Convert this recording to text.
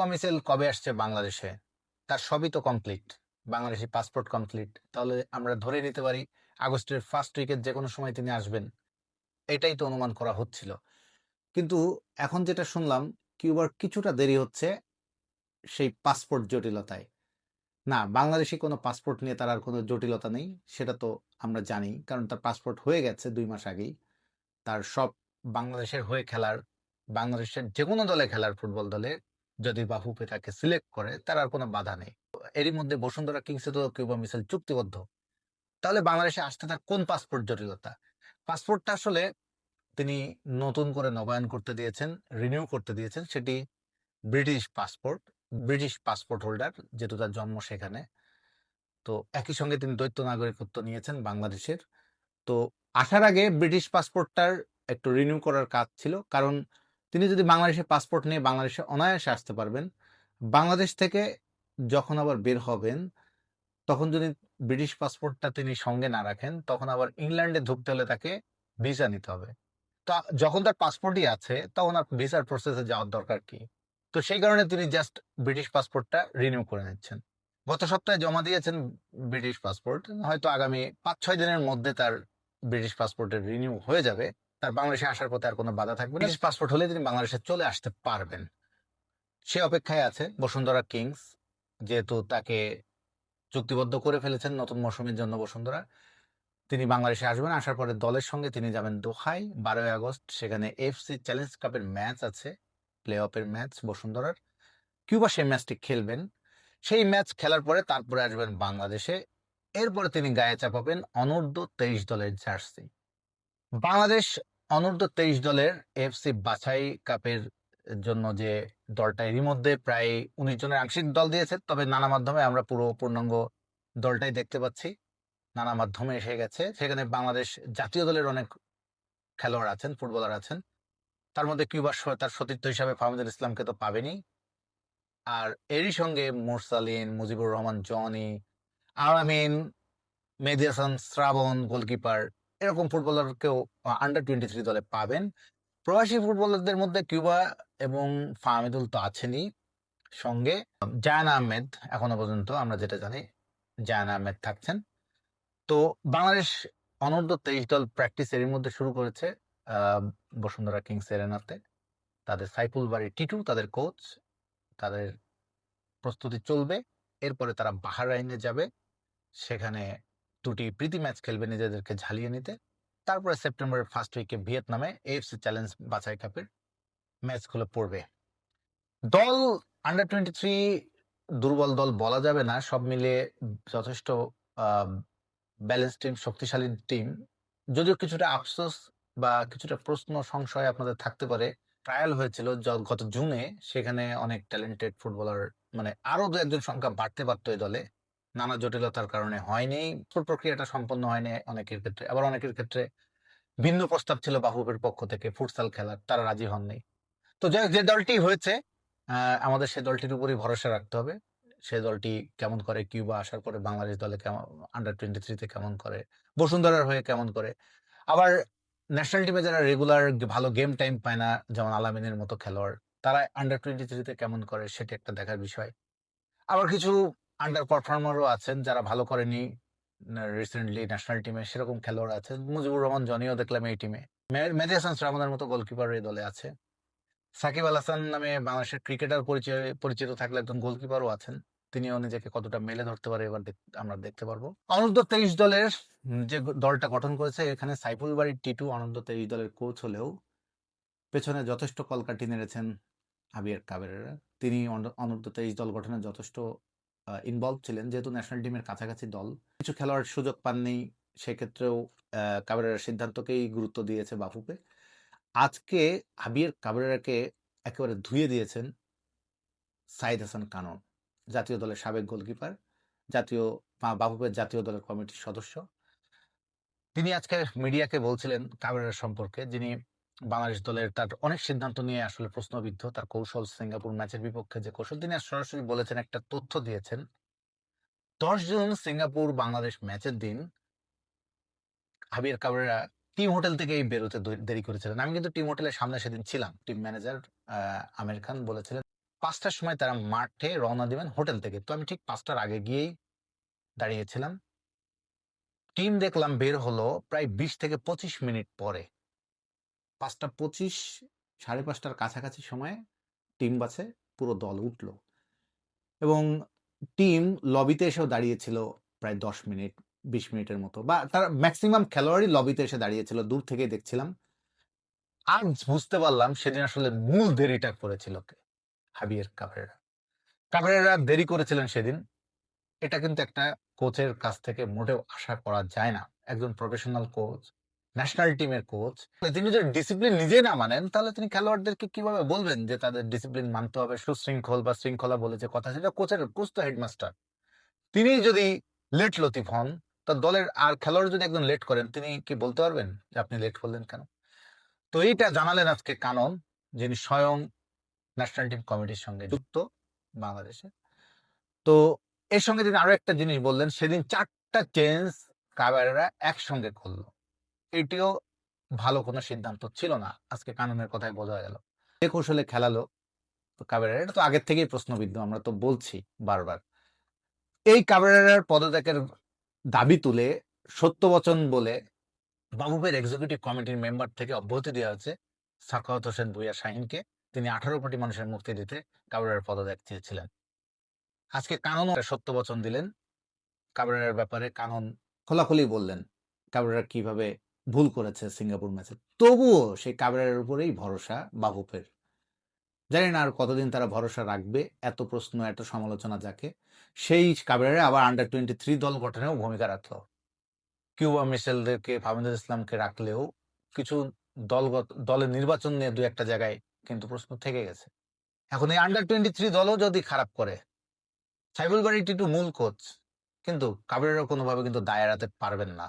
Cuba Mitchell কবে আসছে বাংলাদেশে? তার সবই তো কমপ্লিট বাংলাদেশি পাসপোর্ট কমপ্লিট তাহলে আমরা ধরে নিতে পারি আগস্টের ফার্স্ট উইকের যে কোনো সময় তিনি আসবেন। এটাই তো অনুমান করা হচ্ছিল। কিন্তু এখন যেটা শুনলাম, কিউবার কিছুটা দেরি হচ্ছে সেই পাসপোর্ট জটিলতায়। না, বাংলাদেশি কোনো পাসপোর্ট নিয়ে তার আর কোনো জটিলতা নেই, সেটা তো আমরা জানি, কারণ তার পাসপোর্ট হয়ে গেছে দুই মাস আগেই। তার সব বাংলাদেশের হয়ে খেলার, বাংলাদেশের যে কোনো দলে খেলার ফুটবল দলে যদি বাফুপে তাকে সিলেক্ট করে, তার আর কোনো বাধা নেই। এরই মধ্যে বসুন্ধরা কিংসে তো কিউবা মিসেল চুক্তিবদ্ধ। তাহলে বাংলাদেশে আসতে তার কোন পাসপোর্ট জটিলতা? পাসপোর্টটা আসলে তিনি নতুন করে নবায়ন করতে দিয়েছেন রিনিউ করতে দিয়েছেন, সেটি British passport British passport holder যেহেতু তার জন্ম সেখানে। তো একই সঙ্গে তিনি দ্বৈত নাগরিকত্ব নিয়েছেন বাংলাদেশের। তো আসার আগে ব্রিটিশ পাসপোর্টটার একটু রিনিউ করার কাজ ছিল, কারণ তিনি যদি বাংলাদেশের পাসপোর্ট নিয়ে বাংলাদেশে অনায়াসে আসতে পারবেন, বাংলাদেশ থেকে যখন আবার বের হবেন, তখন যদি ব্রিটিশ পাসপোর্টটা তিনি সঙ্গে না রাখেন, তখন আবার ইংল্যান্ডে ঢুকতে হলে তাকে ভিসা নিতে হবে। তা যখন তার পাসপোর্টই আছে, তখন আর ভিসার প্রসেসে যাওয়ার দরকার কি? তো সেই কারণে তিনি জাস্ট ব্রিটিশ পাসপোর্টটা রিনিউ করে নিচ্ছেন। গত সপ্তাহে জমা দিয়েছেন ব্রিটিশ পাসপোর্ট হয়তো আগামী পাঁচ ছয় দিনের মধ্যে তার ব্রিটিশ পাসপোর্টের রিনিউ হয়ে যাবে। তার বাংলাদেশে আসার পথে আর কোনো বাধা থাকবে না। পাসপোর্ট হলে তিনি বাংলাদেশে চলে আসতে পারবেন। সে অপেক্ষায় আছে বসুন্ধরা কিংস যেহেতু তাকে চুক্তিবদ্ধ করে ফেলেছেন নতুন মৌসুমের জন্য বসুন্ধরা। তিনি বাংলাদেশে আসবেন আসার পরে দলের সঙ্গে তিনি যাবেন দোহায় বারোই আগস্ট। সেখানে এফসি চ্যালেঞ্জ কাপের ম্যাচ আছে প্লে অফের ম্যাচ বসুন্ধরার। কিউবা সেই ম্যাচটি খেলবেন। সেই ম্যাচ খেলার পরে তারপরে আসবেন বাংলাদেশে। এরপরে তিনি গায়ে চাপাবেন অনূর্ধ্ব তেইশ দলের জার্সি বাংলাদেশ অনূর্ধ্ব তেইশ দলের এফসি বাছাই কাপের জন্য যে দলটা এরই মধ্যে প্রায় উনিশ জনের আংশিক দল দিয়েছে, তবে নানা মাধ্যমে আমরা পুরো পূর্ণাঙ্গ দলটাই দেখতে পাচ্ছি। নানা মাধ্যমে এসে গেছে। সেখানে বাংলাদেশ জাতীয় দলের অনেক খেলোয়াড় আছেন, ফুটবলার আছেন। তার মধ্যে কিউবার তার সতীর্থ হিসাবে ফাহমিদুল ইসলামকে তো পাবেনি আর এরই সঙ্গে মোরসালিন মুজিবুর রহমান, জনি, আরামিন, মেহেদি হাসান, শ্রাবণ, গোলকিপার এরকম ফুটবলারকেও আন্ডার টোয়েন্টি থ্রি দলে পাবেন। প্রবাসী ফুটবলারদের মধ্যে কিউবা এবং ফাহমিদুল তো আছেনই সঙ্গে। জায়ান আহমেদ, এখনও পর্যন্ত আমরা যেটা জানি, জায়ান আহমেদ থাকছেন। তো বাংলাদেশ অনূর্ধ্ব তেইশ দল প্র্যাকটিস এর মধ্যে শুরু করেছে বসুন্ধরা কিংস এরেনাতে। তাদের সাইফুল বাড়ি টিটু, তাদের কোচ তাদের প্রস্তুতি চলবে। এরপরে তারা বাহারাইনে যাবে। সেখানে দুটি প্রীতি ম্যাচ খেলবে নিজেদেরকে ঝালিয়ে নিতে। তারপরে সেপ্টেম্বরের ফার্স্ট উইকে ভিয়েতনামে এএফসি চ্যালেঞ্জ বাছাই কাপের ম্যাচগুলো পড়বে। দল আন্ডার টোয়েন্টি থ্রি দুর্বল দল বলা যাবে না, সব মিলিয়ে যথেষ্ট ব্যালেন্স টিম শক্তিশালী টিম যদিও কিছুটা আফসোস বা কিছুটা প্রশ্ন সংশয় আপনাদের থাকতে পারে। ট্রায়াল হয়েছিল গত জুনে, সেখানে অনেক ট্যালেন্টেড ফুটবলার মানে আরও দু একজন সংখ্যা বাড়তে পারতো এই দলে। নানা জটিলতার কারণে হয়নি পুরো প্রক্রিয়াটা সম্পন্ন হয়নি অনেকের ক্ষেত্রে। আবার অনেকের ক্ষেত্রে ভিন্ন প্রস্তাব ছিল বাহুবের পক্ষ থেকে, ফুটসাল খেলার, তারা রাজি হননি। তো যাই যে দলটি হয়েছে আমাদের সে দলটির উপরই ভরসা রাখতে হবে। সে দলটি কেমন করে কিউবা আসার পরে বাংলাদেশ দলে কেমন আন্ডার টোয়েন্টি থ্রিতে কেমন করে, বসুন্ধরার হয়ে কেমন করে। আবার ন্যাশনাল টিমে যারা রেগুলার ভালো গেম টাইম পায় না, যেমন আলামিনের মতো খেলোয়াড়, তারা আন্ডার টোয়েন্টি থ্রিতে কেমন করে, সেটি একটা দেখার বিষয়। আবার কিছু আন্ডার পারফর্মারও আছেন, যারা ভালো করেনি রিসেন্টলি ন্যাশনাল টিমে সেরকম খেলোয়াড় আছে মুজিবুর রহমান, জনিও দেখলাম এই টিমে মেহেদি হাসান মতো গোলকিপার এই দলে আছে। সাকিব আল হাসান নামে বাংলাদেশের ক্রিকেটার পরিচয়, পরিচিত থাকলে একজন গোলকিপারও আছেন। তিনিও নিজেকে কতটা মেলে ধরতে পারে এবার আমরা দেখতে পারব। অনূর্ধ্ব তেইশ দলের যে দলটা গঠন করেছে, এখানে সাইফুল বাড়ির টিটু অনূর্ধ্ব তেইশ দলের কোচ হলেও পেছনে যথেষ্ট কলকাঠি নেড়েছেন আবির কাবেরেরা। তিনি অন- অনূর্ধ্ব তেইশ দল গঠনে যথেষ্ট ইনভলভ ছিলেন, যেহেতু ন্যাশনাল টিমের কাছাকাছি দল। কিছু খেলোয়াড় সুযোগ পাননি, সেক্ষেত্রেও কাবেরার সিদ্ধান্তকেই গুরুত্ব দিয়েছে বাফুপে আজকে হাবির কাবেরাকে একেবারে ধুয়ে দিয়েছেন সাইদ হাসান কানন, জাতীয় দলের সাবেক গোলকিপার, জাতীয়, বা- বাফুফের জাতীয় দলের কমিটির সদস্য। তিনি আজকে মিডিয়াকে বলছিলেন কাবেরার সম্পর্কে, যিনি বাংলাদেশ দলের তার অনেক সিদ্ধান্ত নিয়ে আসলে প্রশ্নবিদ্ধ তার কৌশল সিঙ্গাপুর ম্যাচের বিপক্ষে যে কৌশল তিনি সরাসরি বলেছেন, একটা তথ্য দিয়েছেন দশ জুন সিঙ্গাপুর বাংলাদেশ ম্যাচের দিন হাবির কাবেরা টিম হোটেল থেকেই বেরোতে দেরি করেছিলেন আমি কিন্তু টিম হোটেলের সামনে সেদিন ছিলাম টিম ম্যানেজার আমির খান বলেছিলেন, পাঁচটার সময় তারা মাঠে রওনা দিবেন হোটেল থেকে। তো আমি ঠিক পাঁচটার আগে গিয়েই দাঁড়িয়েছিলাম। টিম দেখলাম বের হলো প্রায় ২০ থেকে ২৫ মিনিট পরে। ৫টা ২৫ ৫:৩০ কাছাকাছি সময়ে টিম বাসে পুরো দল উঠল। এবং টিম লবিতে এসেও দাঁড়িয়েছিল প্রায় ১০ মিনিট ২০ মিনিটের মতো বা তার ম্যাক্সিমাম খেলোয়াড়ই লবিতে এসে দাঁড়িয়েছিল। দূর থেকেই দেখছিলাম। আজ বুঝতে পারলাম সেদিন আসলে মূল দেরিটা করেছিল? হাবিয়ের কাবরেরা। কাবরেরা দেরি করেছিলেন সেদিন। এটা কিন্তু একটা কোচের কাছ থেকে মোটেও আশা করা যায় না। একজন প্রফেশনাল কোচ, ন্যাশনাল টিমের কোচ। তিনি যদি ডিসিপ্লিন নিজেই না মানেন তাহলে তিনি খেলোয়াড়দেরকে কীভাবে বলবেন যে তাদের ডিসিপ্লিন মানতে হবে, সুশৃঙ্খল বা শৃঙ্খলা বলে যে কথা সেটা কোচের কোচ তো হেডমাস্টার। তিনি যদি লেট লতিফ হন, তো দলের আর খেলোয়াড় যদি একজন লেট করেন তিনি কি বলতে পারবেন যে আপনি লেট করলেন কেন? তো এইটা জানালেন আজকে কানন যিনি স্বয়ং ন্যাশনাল টিম কমিটির সঙ্গে যুক্ত বাংলাদেশে। তো এর সঙ্গে তিনি আরও একটা জিনিস বললেন সেদিন চারটা চেঞ্জ কাবেরেরা একসঙ্গে করল। এটিও ভালো কোনো সিদ্ধান্ত ছিল না। আজকে কাননের কথায় বোঝা গেল। যে কৌশলে খেলালো কাবেরেরা, এটা তো আগের থেকেই প্রশ্নবিদ্ধ, আমরা তো বলছি বারবার। এই কাবেরার পদত্যাগের দাবি তুলে সত্যবচন বলে বাবুবের এক্সিকিউটিভ কমিটির মেম্বার থেকে অব্যাহতি দেওয়া হয়েছে সাখাওয়াত হোসেন ভূঁইয়া শাহিনকে তিনি ১৮ কোটি মানুষের মুক্তি দিতে কাবেরেরার পদত্যাগ চেয়েছিলেন। আজকে কাননও সত্যবচন দিলেন। কাবেরেরার ব্যাপারে কানন খোলাখুলি বললেন কাবেরেরা কীভাবে ভুল করেছে সিঙ্গাপুর ম্যাচে। তবুও সেই কাবেরেরার উপরেই ভরসা বাফুফের। জানি না আর কতদিন তারা ভরসা রাখবে। এত প্রশ্ন, এত সমালোচনা যাকে। সেই কাবেরেরা আবার আন্ডার 23 দল গঠনেও ভূমিকা রাখল। কিউবা মিশেলদেরকে, ফাহমিদুল ইসলামকে রাখলেও কিছু দলগত দলের নির্বাচন নিয়ে দু একটা জায়গায় কিন্তু প্রশ্ন থেকে গেছে। এখন এই আন্ডার 23 দলও যদি খারাপ করে, সাইফুল বারী একটু মূল কোচ। কিন্তু কাবেরেরা কোনোভাবে কিন্তু দায় এড়াতে পারবেন না।